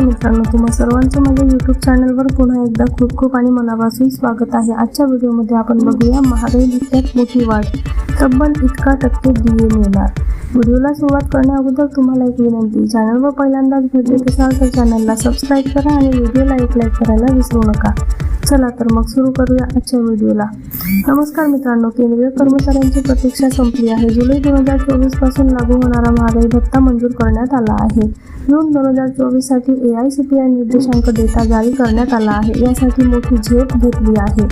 मित्रांनो तुम्हा सर्वांचं माझ्या यूट्यूब चॅनलवर पुन्हा एकदा खूप खूप आणि मनापासून स्वागत आहे. आजच्या व्हिडिओमध्ये आपण बघूया महागाई भत्त्यात मोठी वाढ तब्बल इतका टक्के दिये मिळणार. व्हिडिओला सुरुवात करण्याअगोदर तुम्हाला एक विनंती चॅनलवर पहिल्यांदाच भेटत असाल तर चॅनलला सबस्क्राईब करा आणि व्हिडिओला एक लाईक करायला विसरू नका. चला तर मग सुरू करूया आजच्या व्हिडिओला. नमस्कार मित्रांनो केंद्रीय कर्मचाऱ्यांची प्रतीक्षा संपली आहे. जुलै दोन हजार चोवीसपासून लागू होणारा महागाई भत्ता मंजूर करण्यात आला आहे. जून दोन हजार चोवीससाठी A I C P I निर्देशांक डेटा जारी करण्यात आला आहे. यासाठी मोठी झेप घेतली आहे.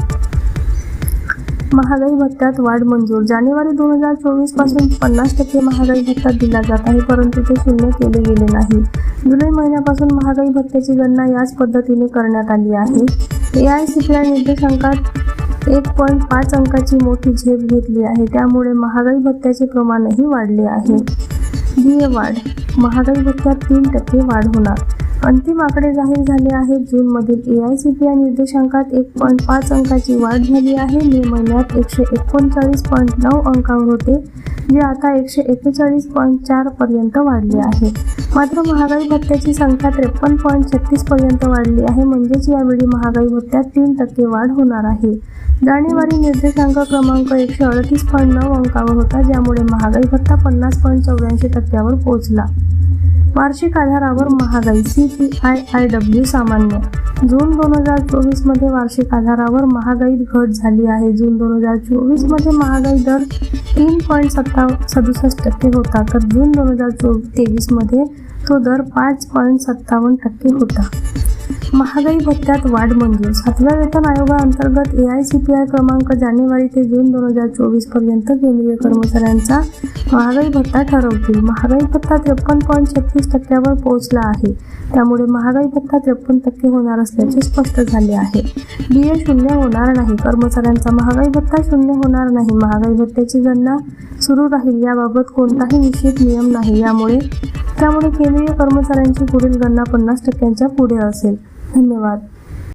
महागाई भत्त्यात वाढ मंजूर. जानेवारी दोन हजार चोवीसपासून पन्नास टक्के महागाई भत्ता दिला जात आहे परंतु ते शून्य केले गेले नाही. जुलै महिन्यापासून महागाई भत्त्याची गणना याच पद्धतीने करण्यात आली आहे. ए आय सी पी निर्देशांकात एक पॉईंट पाच अंकाची मोठी झेप घेतली आहे. त्यामुळे महागाई भत्त्याचे प्रमाणही वाढले आहे. डी ए वाढ. महागाई भत्त्यात तीन टक्के वाढ होणार. अंतिम आकडे जाहीर झाले आहेत. जूनमधील A I C P I निर्देशांकात एक पॉईंट पाच अंकाची वाढ झाली आहे. मे महिन्यात एकशे एकोणचाळीस पॉईंट नऊ अंकावर होते. जी आता एकशे एक्केचाळीस पॉईंट चार पर्यंत आहे. मात्र महागाई भत्त्याची संख्या त्रेपन्न पॉईंट छत्तीस पर्यंत वाढली आहे. म्हणजेच यावेळी महागाई भत्त्यात तीन टक्के वाढ होणार आहे. जानेवारी निर्देशांक क्रमांक एकशे अडतीस पॉईंट नऊ अंकावर होता ज्यामुळे महागाई भत्ता पन्नास पॉईंट चौऱ्याऐंशी टक्क्यावर पोहोचला. वार्षिक आधारावर महागाई C P I I W सामान्य जून दोन हजार चोवीसमध्ये वार्षिक आधारावर महागाईत घट झाली आहे. जून दोन हजार चोवीसमध्ये महागाई दर तीन पॉईंट सत्ता सदुसष्ट टक्के होता. तर जून दोन हजार चोवीस तेवीसमध्ये तो दर पाच पॉईंट सत्तावन्न टक्के होता. महागाई भत्त्यात वाढ मंजूर. सातव्या वेतन आयोगाअंतर्गत A I C P I क्रमांक जानेवारी ते जून दोन हजार चोवीसपर्यंत केंद्रीय कर्मचाऱ्यांचा महागाई भत्ता ठरवतील. महागाई भत्ता त्रेपन्न पॉईंट छत्तीस टक्क्यावर पोहोचला आहे. त्यामुळे महागाई भत्ता त्रेपन्न टक्के होणार असल्याचे स्पष्ट झाले आहे. बी ए शून्य होणार नाही. कर्मचाऱ्यांचा महागाई भत्ता शून्य होणार नाही. महागाई भत्त्याची गणना सुरू राहील. याबाबत कोणताही निश्चित नियम नाही. यामुळे त्यामुळे केंद्रीय कर्मचाऱ्यांची पुढील गणना पन्नास टक्क्यांच्या पुढे असेल. धन्यवाद.